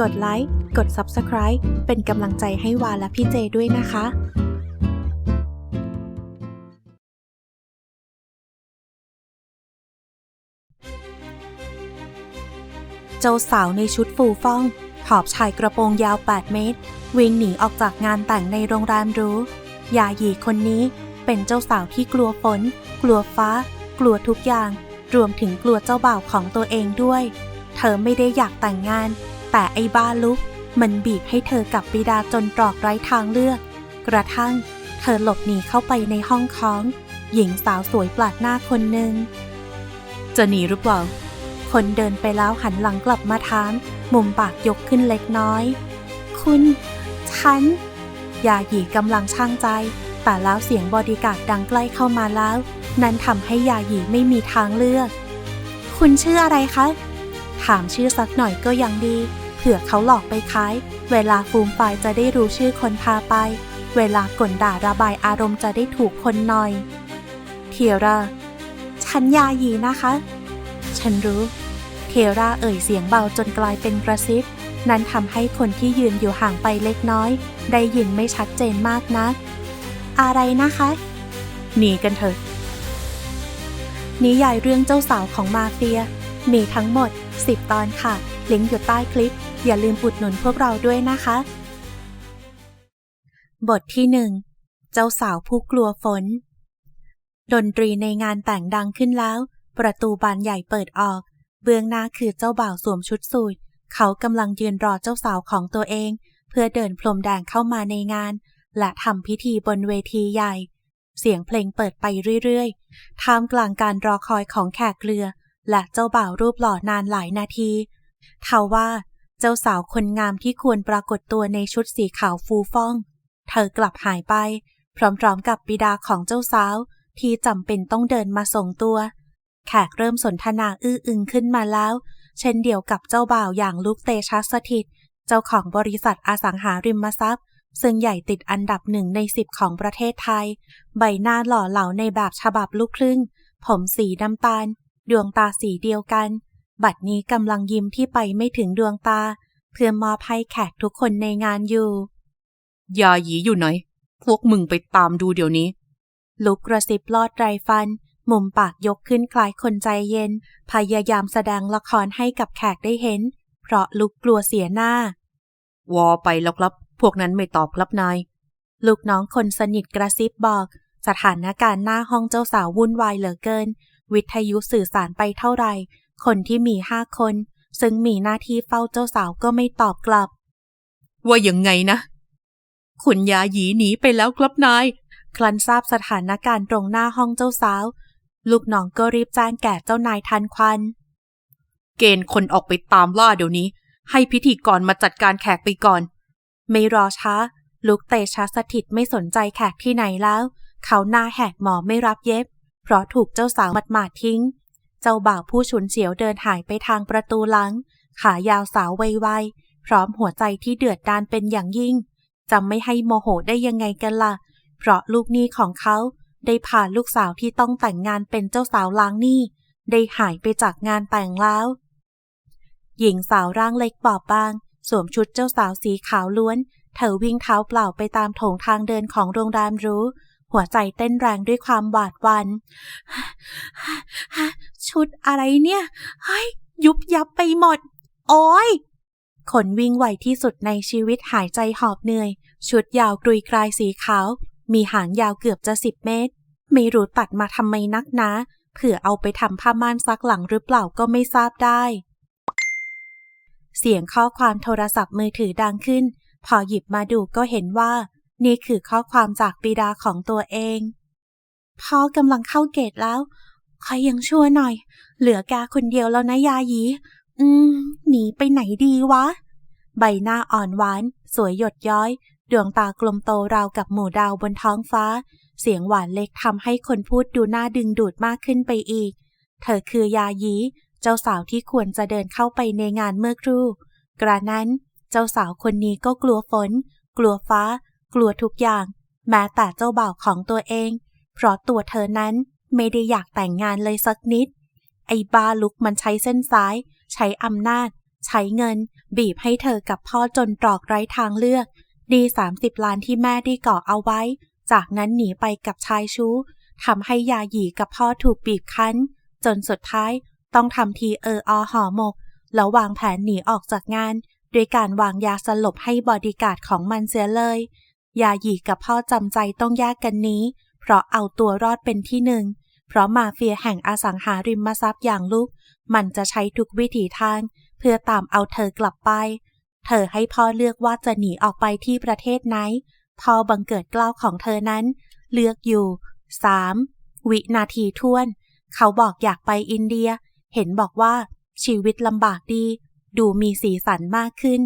กดไลค์ กด Subscribe เป็นกำลังใจให้วาและพี่เจด้วยนะคะเจ้าสาวในชุดฟูฟ่องหอบชายกระโปรงยาว 8 เมตร วิ่งหนีออกจากงานแต่งในโรงแรมรู้ยาหยีคนนี้เป็นเจ้าสาวที่กลัวฝน กลัวฟ้า กลัวทุกอย่าง รวมถึงกลัวเจ้าบ่าวของตัวเองด้วย เธอไม่ได้อยากแต่งงาน แต่ไอ้บ้าลุกมันบีบให้เธอกับบิดาจนตรอกไร้ทางเลือก กระทั่ง เธอหลบหนีเข้าไปในห้องของ หญิงสาวสวยปลาดหน้าคนหนึ่ง จะหนีหรือเปล่า คนเดินไปแล้วหันหลังกลับมาถาม มุมปากยกขึ้นเล็กน้อย คุณ ฉัน ยาหยีกำลังช่างใจ แต่แล้วเสียงบอดีการ์ดดังใกล้เข้ามาแล้ว นั้นทำให้ยาหยีไม่มีทางเลือก คุณชื่ออะไรคะ ถามชื่อสักหน่อยก็ยังดี เผื่อเขาหลอกไปขาย เวลาฟูมไฟล์จะได้รู้ชื่อคนพาไป เวลากลด่าระบายอารมณ์จะได้ถูกคนหน่อยเทียร่าฉันยาหยีนะคะ ฉันรู้ เทราเอ่ยเสียงเบาจนกลายเป็นกระซิบ นั้นทำให้คนที่ยืนอยู่ห่างไปเล็กน้อย ได้ยินไม่ชัดเจนมากนัก อะไรนะคะ หนีกันเถอะ นิยายเรื่องเจ้าสาวของมาเฟีย มีทั้งหมด 10 ตอนค่ะ ลิงก์อยู่ใต้คลิป อย่าลืมอุดหนุนพวกเราด้วยนะคะ บทที่หนึ่งเจ้าสาวผู้กลัวฝน ดนตรีในงานแต่งดังขึ้นแล้ว ประตูบานใหญ่เปิดออก เบื้องหน้าคือเจ้าบ่าวสวมชุดสูทเขากำลังยืนรอเจ้าสาวของตัวเอง เพื่อเดินพรมแดงเข้ามาในงาน และทำพิธีบนเวทีใหญ่ เสียงเพลงเปิดไปเรื่อยๆท่ามกลางการรอคอยของแขกเรือ และเจ้าบ่าวรูปหล่อนานหลายนาทีทว่า เจ้าสาวคนงามที่ควรปรากฏตัวในชุดสีขาวฟูฟ่อง เธอกลับหายไป พร้อมๆกับบิดาของเจ้าสาว ที่จำเป็นต้องเดินมาส่งตัว แขกเริ่มสนทนาอื้ออึงขึ้นมาแล้ว เช่นเดียวกับเจ้าบ่าวอย่างลูกเตชะสถิต เจ้าของบริษัทอสังหาริมทรัพย์ ซึ่งใหญ่ติดอันดับหนึ่งในสิบของประเทศไทย ใบหน้าหล่อเหลาในแบบฉบับลูกครึ่ง ผมสีน้ำตาล ดวงตาสีเดียวกัน บัดนี้กำลังยิ้มที่ไปไม่ถึงดวงตา เพื่อมอบให้แขกทุกคนในงานอยู่ ยาหยีอยู่ไหน พวกมึงไปตามดูเดี๋ยวนี้ ลุกกระซิบลอดไรฟัน มุมปากยกขึ้นคล้ายคนใจเย็น พยายามแสดงละครให้กับแขกได้เห็น เพราะลุกกลัวเสียหน้า วอไปแล้วครับ พวกนั้นไม่ตอบครับนาย ลูกน้องคนสนิทกระซิบบอก สถานการณ์หน้าห้องเจ้าสาววุ่นวายเหลือเกิน วิทยุสื่อสารไปเท่าไหร่ คนที่มีห้าคน ซึ่งมีหน้าที่เฝ้าเจ้าสาวก็ไม่ตอบกลับ ว่ายังไงนะ คุณยาหยีหนีไปแล้วครับนาย คลันทราบสถานการณ์ตรงหน้าห้องเจ้าสาว ลูกน้องก็รีบแจ้งแก่เจ้านายทันควัน เกณฑ์คนออกไปตามล่าเดี๋ยวนี้ ให้พิธีกรมาจัดการแขกไปก่อน ไม่รอช้า ลูกเตชะสถิตไม่สนใจแขกที่ไหนแล้ว เขาหน้าแหกหมอไม่รับเย็บ เพราะถูกเจ้าสาวมัดหมาดทิ้ง เจ้าบ่าวผู้ฉุนเฉียวเดินหายไปทางประตูหลัง ขายาวสาวไวๆพร้อมหัวใจที่เดือดดานเป็นอย่างยิ่งจะไม่ให้โมโหได้ยังไงกันล่ะ เพราะลูกหนี้ของเขาได้พาลูกสาวที่ต้องแต่งงานเป็นเจ้าสาวล้างหนี้ ได้หายไปจากงานแต่งแล้ว หญิงสาวร่างเล็กบอบบาง สวมชุดเจ้าสาวสีขาวล้วน เธอวิ่งเท้าเปล่าไปตามโถงทางเดินของโรงแรมรู้ หัวใจเต้นแรงด้วยความหวาดวัน ชุดอะไรเนี่ยเฮ้ยยุบยับไปหมด โอ้ยคนวิ่งไหวที่สุดในชีวิตหายใจหอบเหนื่อย ชุดยาวกรุยกรายสีขาว มีหางยาวเกือบจะสิบเมตร ไม่รู้ตัดมาทำไมนักนะเผื่อเอาไปทำผ้าม่านซักหลังหรือเปล่าก็ไม่ทราบได้ เสียงข้อความโทรศัพท์มือถือดังขึ้น พอหยิบมาดูก็เห็นว่า นี่คือข้อความจากบิดาของตัวเองพ่อกำลังเข้าเกตแล้ว ขอยังชั่วหน่อย เหลือแกคนเดียวแล้วนะยายีอืม หนีไปไหนดีวะ ใบหน้าอ่อนหวาน สวยหยดย้อย ดวงตากลมโตราวกับหมู่ดาวบนท้องฟ้า เสียงหวานเล็กทำให้คนพูดดูน่าดึงดูดมากขึ้นไปอีก เธอคือยายีเจ้าสาวที่ควรจะเดินเข้าไปในงานเมื่อครู่ กระนั้น เจ้าสาวคนนี้ก็กลัวฝน กลัวฟ้า กลัวทุกอย่าง แม้แต่เจ้าบ่าวของตัวเอง เพราะตัวเธอนั้น ไม่ได้อยากแต่งงานเลยสักนิด ไอ้บาลุกมันใช้เส้นซ้าย ใช้อำนาจ ใช้เงิน บีบให้เธอกับพ่อจนตรอกไร้ทางเลือก ดีสามสิบล้านที่แม่ได้ก่อเอาไว้ จากนั้นหนีไปกับชายชู้ทำให้ยาหยีกับพ่อถูกบีบคั้น จนสุดท้ายต้องทำทีเอออห่อหมก แล้ววางแผนหนีออกจากงานด้วยการวางยาสลบให้บอดีการ์ดของมันเสียเลย ยาหยีกับพ่อจำใจต้องแยกกันนี้ เพราะเอาตัวรอดเป็นที่หนึ่ง เพราะมาเฟียแห่งอสังหาริมทรัพย์อย่างลูก มันจะใช้ทุกวิถีทาง เพื่อตามเอาเธอกลับไป เธอให้พ่อเลือกว่าจะหนีออกไปที่ประเทศไหนพ่อบังเกิดเกล้าวของเธอนั้น เลือกอยู่ 3. วินาทีท่วน เขาบอกอยากไปอินเดีย เห็นบอกว่า ชีวิตลำบากดี ดูมีสีสันมากขึ้น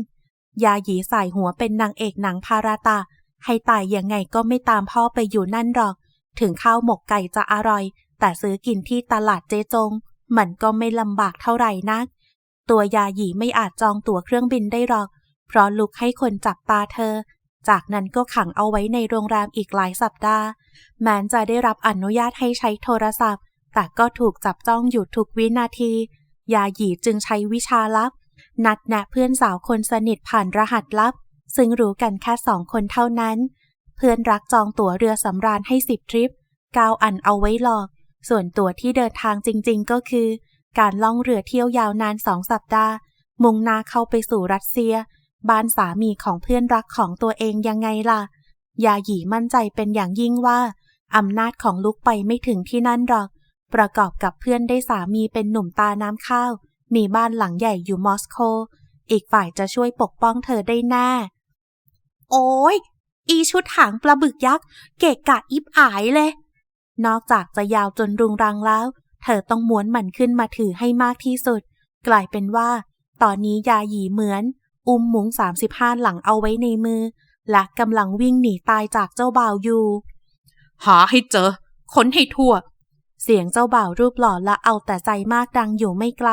ยาหยีใส่หัวเป็นนางเอกหนังพาราตาให้ตายยังไงก็ไม่ตามพ่อไปอยู่นั่นหรอก ถึงข้าวหมกไก่จะอร่อย แต่ซื้อกินที่ตลาดเจจง มันก็ไม่ลำบากเท่าไหร่นัก ตัวยาหยีไม่อาจจองตั๋วเครื่องบินได้หรอก เพราะลุกให้คนจับตาเธอ จากนั้นก็ขังเอาไว้ในโรงแรมอีกหลายสัปดาห์ แม้จะได้รับอนุญาตให้ใช้โทรศัพท์ แต่ก็ถูกจับจ้องอยู่ทุกวินาที ยาหยีจึงใช้วิชาลับ นัดแนะเพื่อนสาวคนสนิทผ่านรหัสลับ ซึ่งรู้กันแค่สองคนเท่านั้น เพื่อนรักจองตั๋วเรือสำราญให้สิบทริปก้าอันเอาไว้หลอก ส่วนตัวที่เดินทางจริงๆ ก็คือ การล่องเรือเที่ยวยาวนานสองสัปดาห์ มุ่งนาเข้าไปสู่รัสเซีย บ้านสามีของเพื่อนรักของตัวเองยังไงล่ะ ยาหยีมั่นใจเป็นอย่างยิ่งว่า อำนาจของลูกไปไม่ถึงที่นั่นหรอก ประกอบกับเพื่อนได้สามีเป็นหนุ่มตาน้ำข้าว มีบ้านหลังใหญ่อยู่มอสโก อีกฝ่ายจะช่วยปกป้องเธอได้แน่ โอ้ยอีชุดหางปลาบึกยักษ์ เกะกะอิบอายเลย นอกจากจะยาวจนรุงรังแล้ว เธอต้องม้วนมันขึ้นมาถือให้มากที่สุด กลายเป็นว่า ตอนนี้ยาหยีเหมือน อุ้มมุ้ง35หลังเอาไว้ในมือ และกำลังวิ่งหนีตายจากเจ้าบ่าวอยู่ หาให้เจอ ค้นให้ทั่ว เสียงเจ้าบ่าวรูปหล่อและเอาแต่ใจมากดังอยู่ไม่ไกล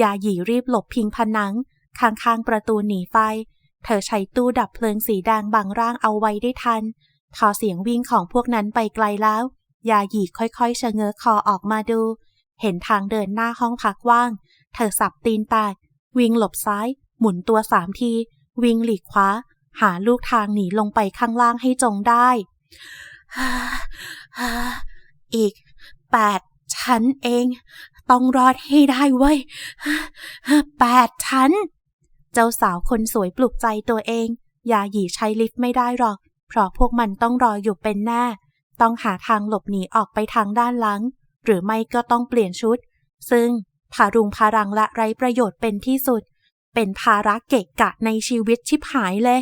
ยาหยีรีบหลบพิงผนัง ข้างๆประตูหนีไฟ เธอใช้ตู้ดับเพลิงสีแดงบังร่างเอาไว้ได้ทันพอเสียงวิ่งของพวกนั้นไปไกลแล้ว ยาหยีค่อยๆชะเง้อคอออกมาดู เห็นทางเดินหน้าห้องพักว่าง เธอสับตีนแตกวิ่งหลบซ้าย หมุนตัวสามที วิ่งหลีกขวา หาลูกทางหนีลงไปข้างล่างให้จงได้ อีกแปดชั้นเอง ต้องรอดให้ได้เว้ยแปดชั้น เจ้าสาวคนสวยปลุกใจตัวเองยาหยีใช้ลิฟต์ไม่ได้หรอก เพราะพวกมันต้องรออยู่เป็นแน่ ต้องหาทางหลบหนีออกไปทางด้านหลัง หรือไม่ก็ต้องเปลี่ยนชุด ซึ่งพารุงพารังและไร้ประโยชน์เป็นที่สุด เป็นภาระเกะกะในชีวิตชิบหายเลย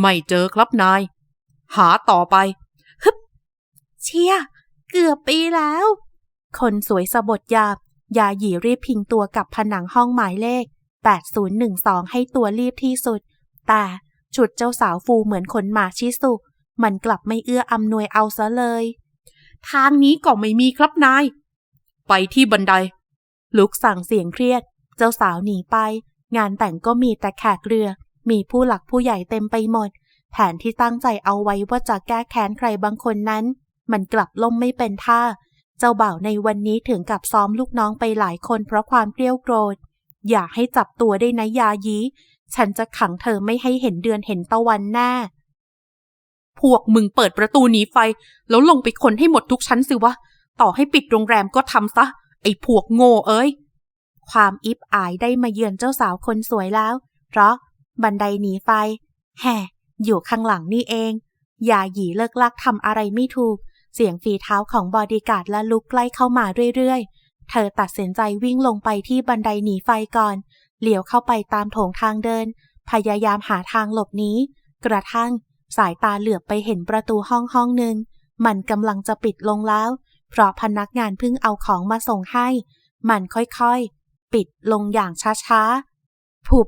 ไม่เจอครับนาย หาต่อไปเชียเกือบปีแล้ว คนสวยสะบดยาบ ยาหยีรีบพิงตัวกับผนังห้องหมายเลข 8012 ให้ตัวรีบที่สุด แต่ชุดเจ้าสาวฟูเหมือนขนหมาชิสุ มันกลับไม่เอื้ออำนวยเอาซะเลย ทางนี้ก็ไม่มีครับนาย ไปที่บันได ลุกสั่งเสียงเครียด เจ้าสาวหนีไป งานแต่งก็มีแต่แขกเรือ มีผู้หลักผู้ใหญ่เต็มไปหมด แผนที่ตั้งใจเอาไว้ว่าจะแก้แค้นใครบางคนนั้น มันกลับล่มไม่เป็นท่า เจ้าบ่าวในวันนี้ถึงกับซ้อมลูกน้องไปหลายคนเพราะความเกรี้ยวโกรธ อย่าให้จับตัวได้นะยายีฉันจะขังเธอไม่ให้เห็นเดือนเห็นตะวันแน่ พวกมึงเปิดประตูหนีไฟ แล้วลงไปคนให้หมดทุกชั้นสิวะ ต่อให้ปิดโรงแรมก็ทำซะ ไอ้พวกโง่เอ้ย ความอิบอายได้มาเยือนเจ้าสาวคนสวยแล้ว เพราะบันไดหนีไฟ แห่อยู่ข้างหลังนี่เอง อย่าหยีเลิกลักทำอะไรไม่ถูก เสียงฝีเท้าของบอดี้การ์ดและลุกใกล้เข้ามาเรื่อยๆ เธอตัดสินใจวิ่งลงไปที่บันไดหนีไฟก่อนเลี้ยวเข้าไปตามโถงทางเดิน พยายามหาทางหลบหนีกระทั่ง สายตาเหลือบไปเห็นประตูห้องห้องหนึ่ง มันกำลังจะปิดลงแล้ว เพราะพนักงานเพิ่งเอาของมาส่งให้ มันค่อยๆ ปิดลงอย่างช้าๆ ผุบ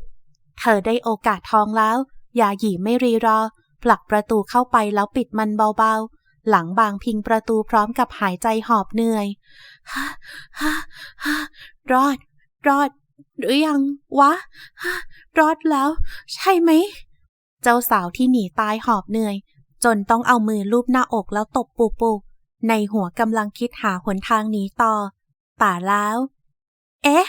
เธอได้โอกาสทองแล้วยาหยีไม่รีรอ ผลักประตูเข้าไปแล้วปิดมันเบาๆ หลังบางพิงประตูพร้อมกับหายใจหอบเหนื่อยฮ่าฮ่าฮ่ารอด รอด หรือยังวะ รอดแล้ว ใช่ไหม เจ้าสาวที่หนีตายหอบเหนื่อย จนต้องเอามือลูบหน้าอกแล้วตบปูปู ในหัวกำลังคิดหาหนทางหนีต่อแต่แล้ว เอ๊ะ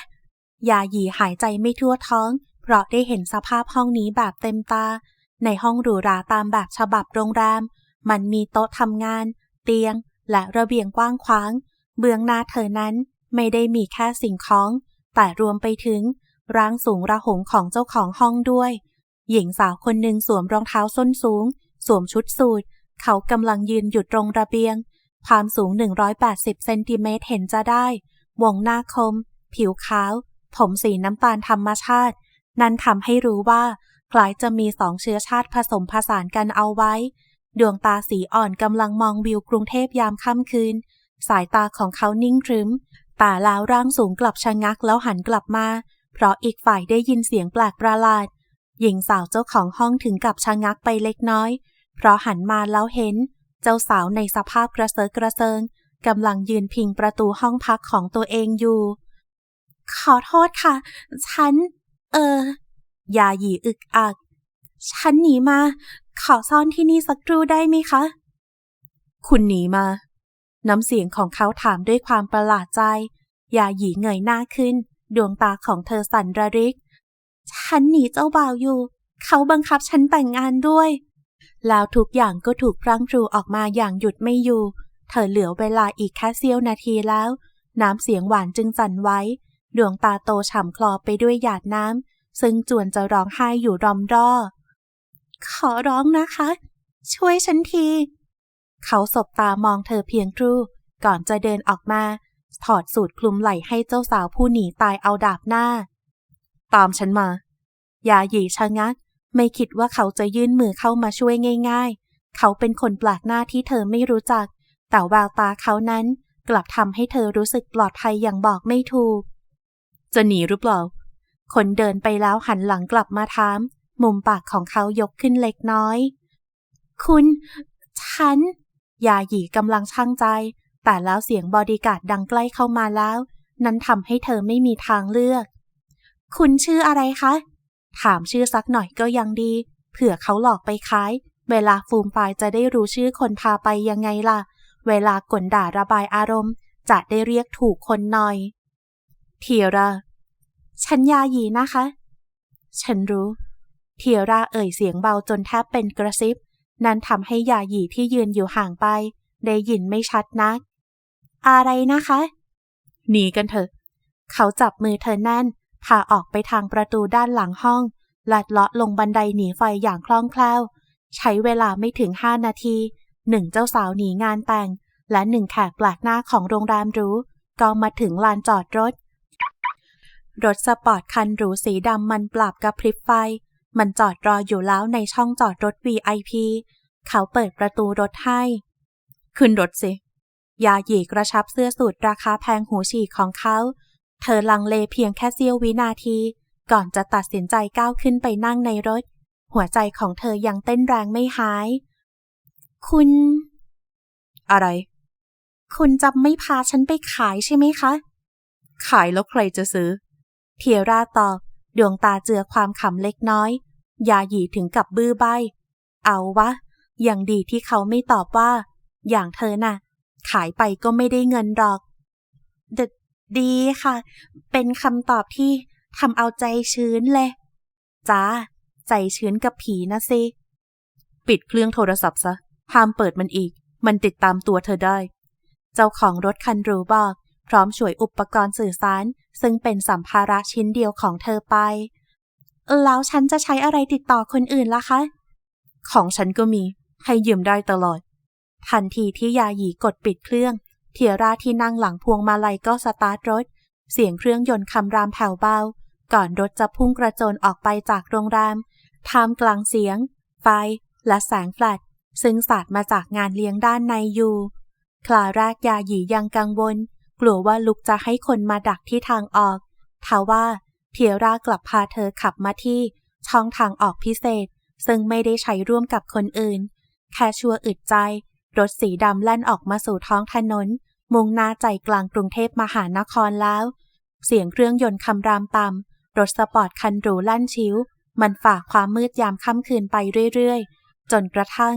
ยาหยีหายใจไม่ทั่วท้อง เพราะได้เห็นสภาพห้องนี้แบบเต็มตา ในห้องหรูหราตามแบบฉบับโรงแรม มันมีโต๊ะทำงาน เตียง และระเบียงกว้างขวาง เบื้องหน้าเธอนั้นไม่ได้มีแค่สิ่งของ แต่รวมไปถึงร่างสูงระหงของเจ้าของห้องด้วย หญิงสาวคนหนึ่งสวมรองเท้าส้นสูง สวมชุดสูทเขากำลังยืนอยู่ตรงระเบียง ความสูง 180 เซนติเมตรเห็นจะได้ วงหน้าคม ผิวขาว ผมสีน้ำตาลธรรมชาติ นั่นทำให้รู้ว่าคล้ายจะมีสองเชื้อชาติผสมผสานกันเอาไว้ ดวงตาสีอ่อนกำลังมองวิวกรุงเทพยามค่ำคืน สายตาของเขานิ่งครึ้มแต่แล้วร่างสูงกลับชะงักแล้วหันกลับมา เพราะอีกฝ่ายได้ยินเสียงแปลกประหลาด หญิงสาวเจ้าของห้องถึงกับชะงักไปเล็กน้อย เพราะหันมาแล้วเห็น เจ้าสาวในสภาพกระเซาะกระเซิงกำลังยืนพิงประตูห้องพักของตัวเองอยู่ ขอโทษค่ะ ฉัน เออยาหยีอึกอัก ฉันหนีมา ขอซ่อนที่นี่สักครู่ได้ไหมคะ คุณหนีมา น้ำเสียงของเขาถามด้วยความประหลาดใจ ยาหยีเงยหน้าขึ้น ดวงตาของเธอสั่นระริก ฉันหนีเจ้าบ่าวอยู่ เขาบังคับฉันแต่งงานด้วย แล้วทุกอย่างก็ถูกพรังพรูออกมาอย่างหยุดไม่อยู่ เธอเหลือเวลาอีกแค่เสี้ยวนาทีแล้ว น้ำเสียงหวานจึงสั่นไว้ ดวงตาโตฉ่ำคลอไปด้วยหยาดน้ำ ซึ่งจวนจะร้องไห้อยู่รอมรอ ขอร้องนะคะ ช่วยฉันที เขาสบตามองเธอเพียงครู่ก่อนจะเดินออกมา ถอดสูตรคลุมไหล่ให้เจ้าสาวผู้หนีตายเอาดาบหน้า ตามฉันมา ยาหยีชะงัก ไม่คิดว่าเขาจะยื่นมือเข้ามาช่วยง่ายๆ เขาเป็นคนแปลกหน้าที่เธอไม่รู้จัก แต่แววตาเขานั้นกลับทำให้เธอรู้สึกปลอดภัยอย่างบอกไม่ถูก จะหนีหรือเปล่า คนเดินไปแล้วหันหลังกลับมาถาม มุมปากของเขายกขึ้นเล็กน้อย คุณ ฉัน ยาหยีกำลังช่างใจ แต่แล้วเสียงบอดี้การ์ดดังใกล้เข้ามาแล้ว นั้นทำให้เธอไม่มีทางเลือก คุณชื่ออะไรคะ ถามชื่อสักหน่อยก็ยังดี เผื่อเขาหลอกไปขาย เวลาฟูมไฟล์จะได้รู้ชื่อคนพาไปยังไงล่ะ เวลากลด่าระบายอารมณ์ จะได้เรียกถูกคนหน่อย เทียราฉันยาหยีนะคะ ฉันรู้ เทียราเอ่ยเสียงเบาจนแทบเป็นกระซิบ นั่นทำให้ยาหยีที่ยืนอยู่ห่างไป ได้ยินไม่ชัดนัก อะไรนะคะ หนีกันเถอะ เขาจับมือเธอแน่น พาออกไปทางประตูด้านหลังห้อง ลัดเลาะลงบันไดหนีไฟอย่างคล่องแคล่ว ใช้เวลาไม่ถึงห้านาที หนึ่งเจ้าสาวหนีงานแต่ง และหนึ่งแขกแปลกหน้าของโรงแรมหรูก็มาถึงลานจอดรถ รถสปอร์ตคันหรูสีดำมันปรับกระพริบไฟ มันจอดรออยู่แล้วในช่องจอดรถ VIP เขาเปิดประตูรถให้ ขึ้นรถสิยาหยีกระชับเสื้อสูทราคาแพงหูฉีกของเขา เธอลังเลเพียงแค่เสี้ยววินาที ก่อนจะตัดสินใจก้าวขึ้นไปนั่งในรถ หัวใจของเธอยังเต้นแรงไม่หาย คุณ อะไร คุณจะไม่พาฉันไปขายใช่ไหมคะ ขายแล้วใครจะซื้อ เทียร่าตอบ ดวงตาเจือความขำเล็กน้อย ยาหยีถึงกับบื้อใบ เอาวะ อย่างดีที่เขาไม่ตอบว่า อย่างเธอน่ะ ขายไปก็ไม่ได้เงินหรอก ดีค่ะ เป็นคำตอบที่ทำเอาใจชื้นเลย จ้า ใจชื้นกับผีนะสิ ปิดเครื่องโทรศัพท์ซะ ห้ามเปิดมันอีก มันติดตามตัวเธอได้ เจ้าของรถคันรูบอก พร้อมช่วยอุปกรณ์สื่อสาร ซึ่งเป็นสัมภาระชิ้นเดียวของเธอไป แล้วฉันจะใช้อะไรติดต่อคนอื่นล่ะคะ ของฉันก็มี ให้ยืมได้ตลอด ทันทีที่ยาหยีกดปิดเครื่อง เทียราที่นั่งหลังพวงมาลัยก็สตาร์ทรถ เสียงเครื่องยนต์คำรามแผ่วเบา ก่อนรถจะพุ่งกระโจนออกไปจากโรงแรมท่ามกลางเสียง ไฟ และแสงแฟลชซึ่งสาดมาจากงานเลี้ยงด้านในอยู่ คลาแรกยาหยียังกังวล กลัวว่าลุกจะให้คนมาดักที่ทางออกทว่าเทียรากลับพาเธอขับมาที่ ช่องทางออกพิเศษ ซึ่งไม่ได้ใช้ร่วมกับคนอื่น แค่ชัวอึดใจ รถสีดำแล่นออกมาสู่ท้องถนน มุ่งหน้าใจกลางกรุงเทพมหานครแล้ว เสียงเครื่องยนต์คำรามต่ำรถสปอร์ตคันหรูลั่นชิว มันฝ่าความมืดยามค่ำคืนไปเรื่อยๆ จนกระทั่ง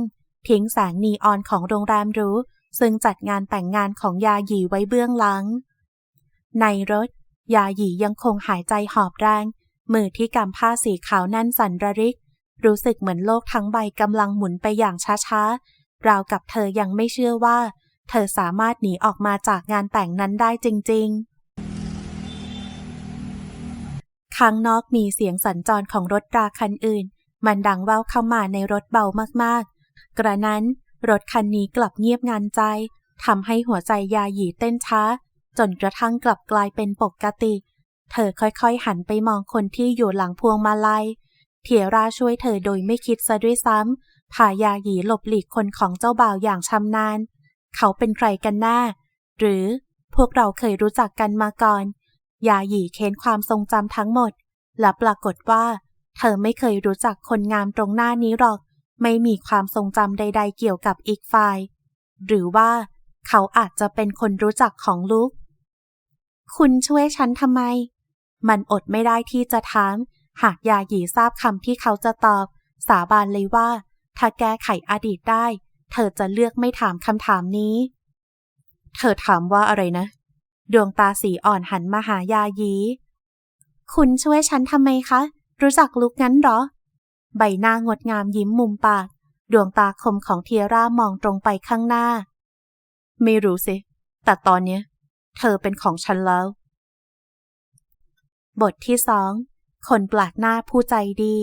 ทิ้งแสงนีออนของโรงแรมหรูซึ่งจัดงานแต่งงานของยาหยีไว้เบื้องหลัง ในรถ ยาหยียังคงหายใจหอบแรง มือที่กำผ้าสีขาวนั่นสั่นระริก รู้สึกเหมือนโลกทั้งใบกำลังหมุนไปอย่างช้าๆราวกับเธอยังไม่เชื่อว่า เธอสามารถหนีออกมาจากงานแต่งนั้นได้จริง ๆ ข้างนอกมีเสียงสัญจรของรถราคันอื่น มันดังแว่วเข้ามาในรถเบามากๆ กระนั้นรถคันนี้กลับเงียบงันใจทำให้หัวใจยาหยีเต้นช้า จนกระทั่งกลับกลายเป็นปกติ เธอค่อยๆหันไปมองคนที่อยู่หลังพวงมาลัยเทียราช่วยเธอโดยไม่คิดซะด้วยซ้ำพายาหยีหลบหลีกคนของเจ้าบ่าวอย่างชำนาญ เขาเป็นใครกันแน่หรือพวกเราเคยรู้จักกันมาก่อน ยาหยีเค้นความทรงจำทั้งหมด และปรากฏว่า เธอไม่เคยรู้จักคนงามตรงหน้านี้หรอก ไม่มีความทรงจำใด ๆ เกี่ยวกับอีกฝ่าย หรือว่า เขาอาจจะเป็นคนรู้จักของลูก คุณช่วยฉันทำไม มันอดไม่ได้ที่จะถาม หากยาหยีทราบคำที่เขาจะตอบ สาบานเลยว่า ถ้าแก้ไขอดีตได้ เธอจะเลือกไม่ถามคำถามนี้ เธอถามว่าอะไรนะ ดวงตาสีอ่อนหันมาหายาหยี คุณช่วยฉันทำไมคะ รู้จักลุกงั้นหรอ ใบหน้างดงามยิ้มมุมปาก ดวงตาคมของเทียร่ามองตรงไปข้างหน้า ไม่รู้สิ แต่ตอนเนี้ย เธอเป็นของฉันแล้ว บทที่สองคนแปลกหน้าผู้ใจดี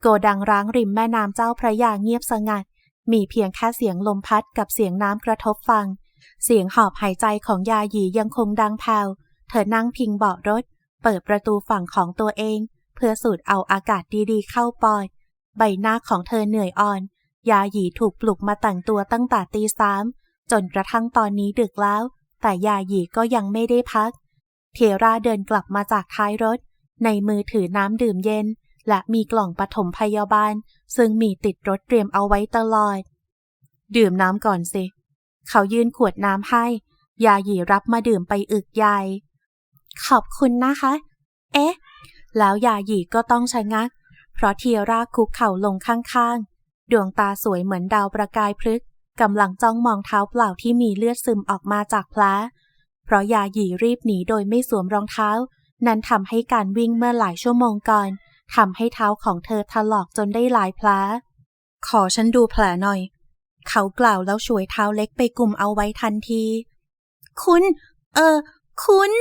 โกดังร้างริมแม่น้ำเจ้าพระยาเงียบสงัด มีเพียงแค่เสียงลมพัดกับเสียงน้ำกระทบฟัง เสียงหอบหายใจของยาหยียังคงดังแผ่วเธอนั่งพิงเบาะรถ เปิดประตูฝั่งของตัวเอง เพื่อสูดเอาอากาศดีๆ เข้าปอด ใบหน้าของเธอเหนื่อยอ่อน ยาหยีถูกปลุกมาแต่งตัวตั้งแต่ตีสามจนกระทั่งตอนนี้ดึกแล้ว แต่ยาหยีก็ยังไม่ได้พัก เทราเดินกลับมาจากท้ายรถ ในมือถือน้ำดื่มเย็น และมีกล่องปฐมพยาบาล ซึ่งมีติดรถเตรียมเอาไว้ตลอด ดื่มน้ำก่อนสิ เขายื่นขวดน้ำให้ ยาหยีรับมาดื่มไปอึกใหญ่ ขอบคุณนะคะ เอ๊ะ แล้วยาหยีก็ต้องชะงัก เพราะเทียร่าคุกเข่าลงข้างๆ ดวงตาสวยเหมือนดาวประกายพลึกกำลังจ้องมองเท้าเปล่าที่มีเลือดซึมออกมาจากแผลเพราะยาหยีรีบหนีโดยไม่สวมรองเท้า นั้นทำให้การวิ่งเมื่อหลายชั่วโมงก่อน ทำให้เท้าของเธอถลอกจนได้หลายแผลขอฉันดูแผลหน่อย เขากล่าวแล้วช่วยเท้าเล็กไปกลุ่มเอาไว้ทันที คุณ เออ คุณ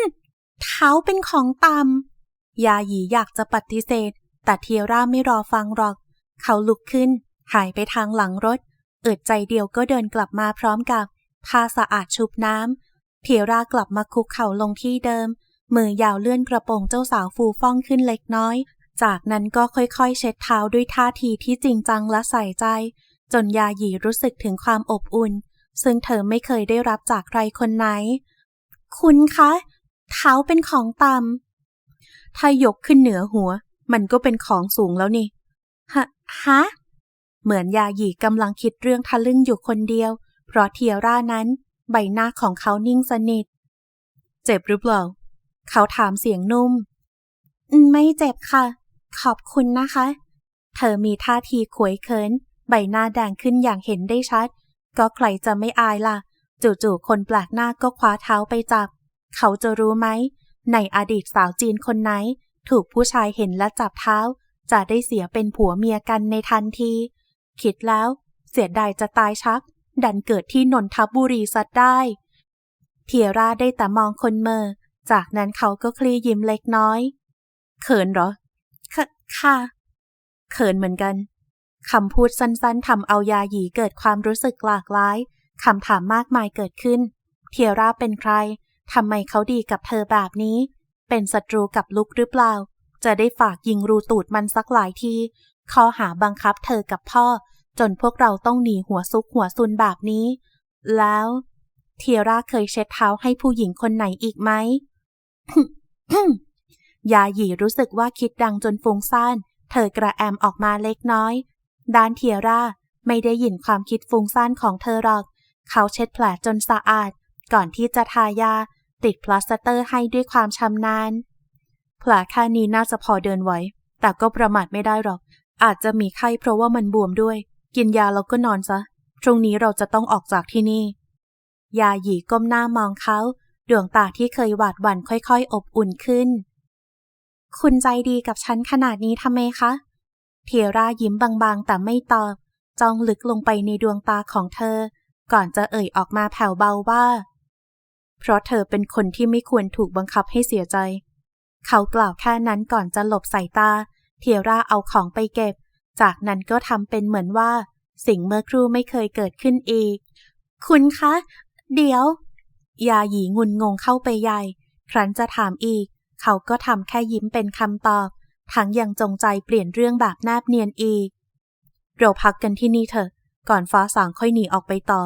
เท้าเป็นของตำยาหยีอยากจะปฏิเสธ แต่เทียร่าไม่รอฟังหรอก เขาลุกขึ้น หายไปทางหลังรถเอิดใจเดียวก็เดินกลับมาพร้อมกับผ้าสะอาดชุบน้ำเทียร่ากลับมาคุกเข่าลงที่เดิม มือยาวเลื่อนกระโปรงเจ้าสาวฟูฟ่องขึ้นเล็กน้อย จากนั้นก็ค่อยๆ เช็ดเท้าด้วยท่าทีที่จริงจังและใส่ใจ จนยาหยีรู้สึกถึงความอบอุ่น ซึ่งเธอไม่เคยได้รับจากใครคนไหน คุณคะ เท้าเป็นของต่ำถ้ายกขึ้นเหนือหัว มันก็เป็นของสูงแล้วนี่ ฮะฮะเหมือนยาหยีกำลังคิดเรื่องทะลึ่งอยู่คนเดียว เพราะเทียร่านั้น ใบหน้าของเขานิ่งสนิท เจ็บหรือเปล่า เขาถามเสียงนุ่ม ไม่เจ็บค่ะ ขอบคุณนะคะ เธอมีท่าทีขวยเคิน ใบหน้าแดงขึ้นอย่างเห็นได้ชัด ก็ใครจะไม่อายล่ะ จู่ๆคนแปลกหน้าก็คว้าเท้าไปจับ เขาจะรู้ไหม ในอดีตสาวจีนคนไหน ถูกผู้ชายเห็นและจับเท้า จะได้เสียเป็นผัวเมียกันในทันที คิดแล้ว เสียดายจะตายชัก ดันเกิดที่นนทบุรีสัตได้เทียร่าได้แต่มองคนเมอ จากนั้นเขาก็คลี่ยิ้มเล็กน้อย เขินเหรอ ค่ะ เขินเหมือนกันคำพูดสั้นๆทำเอายาหยีเกิดความรู้สึกหลากหลายคำถามมากมายเกิดขึ้น เทียร่าเป็นใครทำไมเขาดีกับเธอแบบนี้ เป็นศัตรูกับลุกหรือเปล่า จะได้ฝากยิงรูตูดมันสักหลายทีข้อหาบังคับเธอกับพ่อ จนพวกเราต้องหนีหัวซุกหัวซุนแบบนี้ แล้ว เทียร่าเคยเช็ดเท้าให้ผู้หญิงคนไหนอีกไหม ยาหยีรู้สึกว่าคิดดังจนฟุ้งซ่าน เธอกระแอมออกมาเล็กน้อย ด้านเทียร่าไม่ได้ยินความคิดฟุ้งซ่านของเธอหรอก เขาเช็ดแผลจนสะอาด ก่อนที่จะทายา ติดพลาสเตอร์ให้ด้วยความชำนาญแผลแค่นี้น่าจะพอเดินไหว แต่ก็ประมาทไม่ได้หรอก อาจจะมีไข้เพราะว่ามันบวมด้วย กินยาแล้วก็นอนซะตรงนี้เราจะต้องออกจากที่นี่ ยาหยีก้มหน้ามองเขา ดวงตาที่เคยหวาดหวั่นค่อยๆ อบอุ่นขึ้น คุณใจดีกับฉันขนาดนี้ทำไมคะ เทียร่ายิ้มบางๆ แต่ไม่ตอบ จ้องลึกลงไปในดวงตาของเธอ ก่อนจะเอ่ยออกมาแผ่วเบาว่า เพราะเธอเป็นคนที่ไม่ควรถูกบังคับให้เสียใจ เขากล่าวแค่นั้นก่อนจะหลบสายตา เทียร่าเอาของไปเก็บ จากนั้นก็ทำเป็นเหมือนว่า สิ่งเมื่อครู่ไม่เคยเกิดขึ้นอีก คุณคะ เดี๋ยว ยาหยีงุนงงเข้าไปใหญ่ ครั้นจะถามอีก เขาก็ทำแค่ยิ้มเป็นคำตอบ ทั้งยังจงใจเปลี่ยนเรื่องแบบแนบเนียนอีก เราพักกันที่นี่เถอะ ก่อนฟ้าสางค่อยหนีออกไปต่อ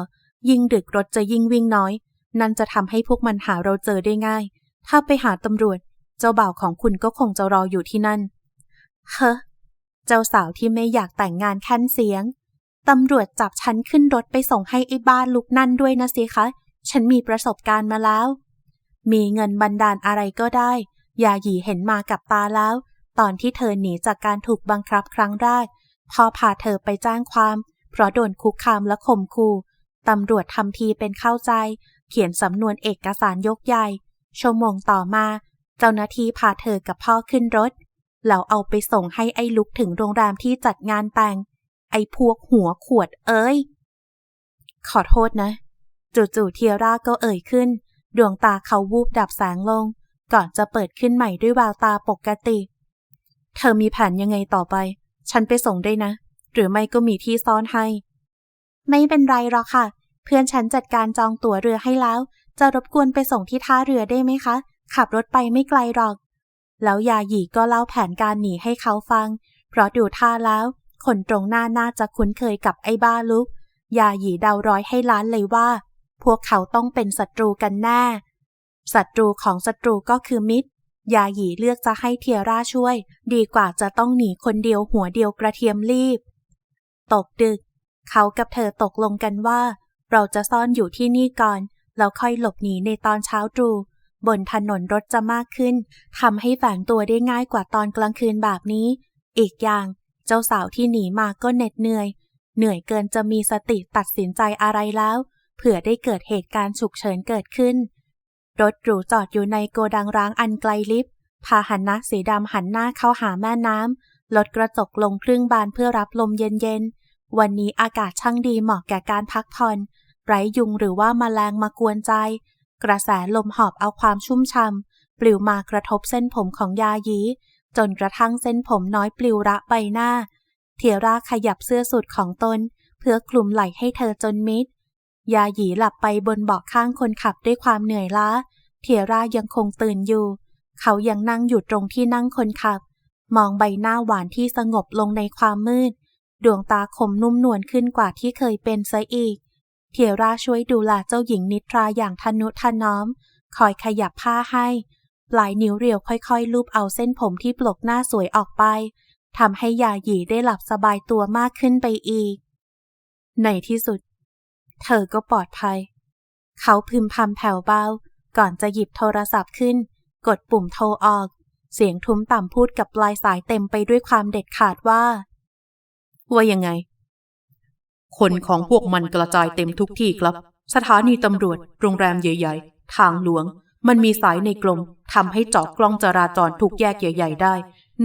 ยิ่งดึกรถจะยิ่งวิ่งน้อย นั่นจะทำให้พวกมันหาเราเจอได้ง่าย ถ้าไปหาตำรวจ เจ้าบ่าวของคุณก็คงจะรออยู่ที่นั่น เฮ้อเจ้าสาวที่ไม่อยากแต่งงานแค้นเสียงตำรวจจับฉันขึ้นรถไปส่งให้ไอ้บ้านลุกนั่นด้วยนะสิคะ ฉันมีประสบการณ์มาแล้ว มีเงินบันดาลอะไรก็ได้ ยาหยีเห็นมากับตาแล้ว ตอนที่เธอหนีจากการถูกบังคับครั้งแรกพ่อพาเธอไปแจ้งความ เพราะโดนคุกคามและข่มขู่ตำรวจทำทีเป็นเข้าใจ เขียนสำนวนเอกสารยกใหญ่ ชั่วโมงต่อมา เจ้าหน้าที่พาเธอกับพ่อขึ้นรถแล้วเอาไปส่งให้ไอ้ลุกถึงโรงแรมที่จัดงานแต่ง ไอ้พวกหัวขวดเอ้ย ขอโทษนะ จู่ๆเทียร่าก็เอ่ยขึ้น ดวงตาเขาวูบดับแสงลง ก่อนจะเปิดขึ้นใหม่ด้วยแววตาปกติ เธอมีแผนยังไงต่อไป ฉันไปส่งได้นะ หรือไม่ก็มีที่ซ่อนให้ ไม่เป็นไรหรอกค่ะ เพื่อนฉันจัดการจองตั๋วเรือให้แล้ว จะรบกวนไปส่งที่ท่าเรือได้ไหมคะ ขับรถไปไม่ไกลหรอก แล้วยาหยีก็เล่าแผนการหนีให้เขาฟัง เพราะดูท่าแล้ว คนตรงหน้าน่าจะคุ้นเคยกับไอ้บ้าลุกยาหยีเดาร้อยให้ล้านเลยว่า พวกเขาต้องเป็นศัตรูกันแน่ ศัตรูของศัตรูก็คือมิตร ยาหยีเลือกจะให้เทียร่าช่วย ดีกว่าจะต้องหนีคนเดียวหัวเดียวกระเทียมรีบ ตกดึก เขากับเธอตกลงกันว่า เราจะซ่อนอยู่ที่นี่ก่อน แล้วค่อยหลบหนีในตอนเช้าตรู่บนถนนรถจะมากขึ้นทำให้แฝงตัวได้ง่ายกว่าตอนกลางคืนแบบนี้ อีกอย่าง เจ้าสาวที่หนีมาก็เหน็ดเหนื่อย เหนื่อยเกินจะมีสติตัดสินใจอะไรแล้ว เผื่อได้เกิดเหตุการณ์ฉุกเฉินเกิดขึ้น รถหรูจอดอยู่ในโกดังร้างอันไกลลิฟต์พาหันนะสีดำหันหน้าเข้าหาแม่น้ำลดกระจกลงครึ่งบานเพื่อรับลมเย็นๆ วันนี้อากาศช่างดีเหมาะแก่การพักผ่อนไร้ยุงหรือว่ามาแมลงมากวนใจ กระแสลมหอบเอาความชุ่มช่ำปลิวมากระทบเส้นผมของยายี จนกระทั่งเส้นผมน้อยปลิวระใบหน้า เทียร่าขยับเสื้อสุดของตน เพื่อคลุมไหล่ให้เธอจนมิด ยาหยีหลับไปบนเบาะข้างคนขับด้วยความเหนื่อยล้า เทียร่ายังคงตื่นอยู่ เขายังนั่งอยู่ตรงที่นั่งคนขับ มองใบหน้าหวานที่สงบลงในความมืด ดวงตาคมนุ่มนวลขึ้นกว่าที่เคยเป็นซะอีก เทียร่าช่วยดูแลเจ้าหญิงนิทราอย่างทนุถนอม คอยขยับผ้าให้ ปลายนิ้วเรียวค่อยๆลูบเอาเส้นผมที่ปลกหน้าสวยออกไปทำให้ยาหยีได้หลับสบายตัวมากขึ้นไปอีก ในที่สุด เธอก็ปลอดภัย เขาพึมพำแผ่วเบา ก่อนจะหยิบโทรศัพท์ขึ้น กดปุ่มโทรออก เสียงทุ้มต่ำพูดกับปลายสายเต็มไปด้วยความเด็ดขาดว่า ว่ายังไง คนของพวกมันกระจายเต็มทุกที่ครับ สถานีตำรวจ โรงแรมใหญ่ๆ ทางหลวง มันมีสายในกลมทำให้เจาะกล้องจราจรทุกแยกใหญ่ ๆ ได้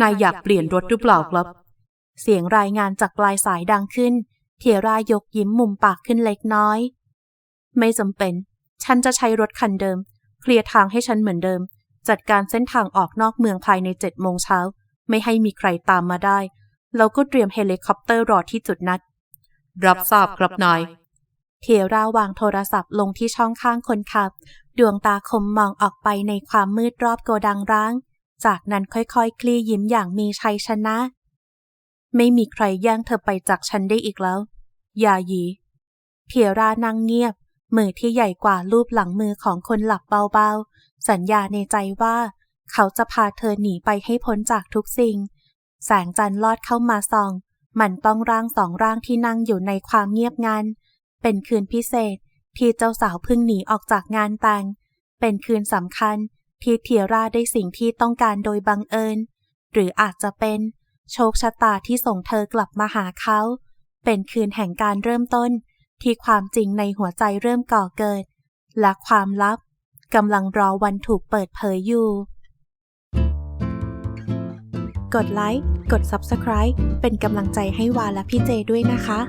นายอยากเปลี่ยนรถหรือเปล่าครับ เสียงรายงานจากปลายสายดังขึ้น เทียรายกยิ้มมุมปากขึ้นเล็กน้อย ไม่จำเป็น ฉันจะใช้รถคันเดิม เคลียร์ทางให้ฉันเหมือนเดิม จัดการเส้นทางออกนอกเมืองภายในเจ็ดโมงเช้า ไม่ให้มีใครตามมาได้แล้วก็เตรียมเฮลิคอปเตอร์รอที่จุดนัด รับทราบครับนายเทียราวางโทรศัพท์ลงที่ช่องข้างคนขับ ดวงตาคมมองออกไปในความมืดรอบโกดังร้าง จากนั้นค่อยๆคคลี่ยิ้มอย่างมีชัยชนะ ไม่มีใครแย่งเธอไปจากฉันได้อีกแล้ว ยาหยีเทียรานั่งเงียบ มือที่ใหญ่กว่ารูปหลังมือของคนหลับเบาๆ สัญญาในใจว่า เขาจะพาเธอหนีไปให้พ้นจากทุกสิ่ง แสงจันทร์ลอดเข้ามาส่อง มันต้องร่างสองร่างที่นั่งอยู่ในความเงียบงัน เป็นคืนพิเศษที่เจ้าสาวพิ่งหนีออกจากงานแต่ง เป็นคืนสำคัญที่เทียร่าได้สิ่งที่ต้องการโดยบังเอิญ หรืออาจจะเป็น โชคชะตาที่ส่งเธอกลับมาหาเขา เป็นคืนแห่งการเริ่มต้นที่ความจริงในหัวใจเริ่มก่อเกิด และความลับกำลังรอวันถูกเปิดเผยอยู่ กดไลค์ กด Subscribe เป็นกำลังใจให้วาและพี่เจด้วยนะคะ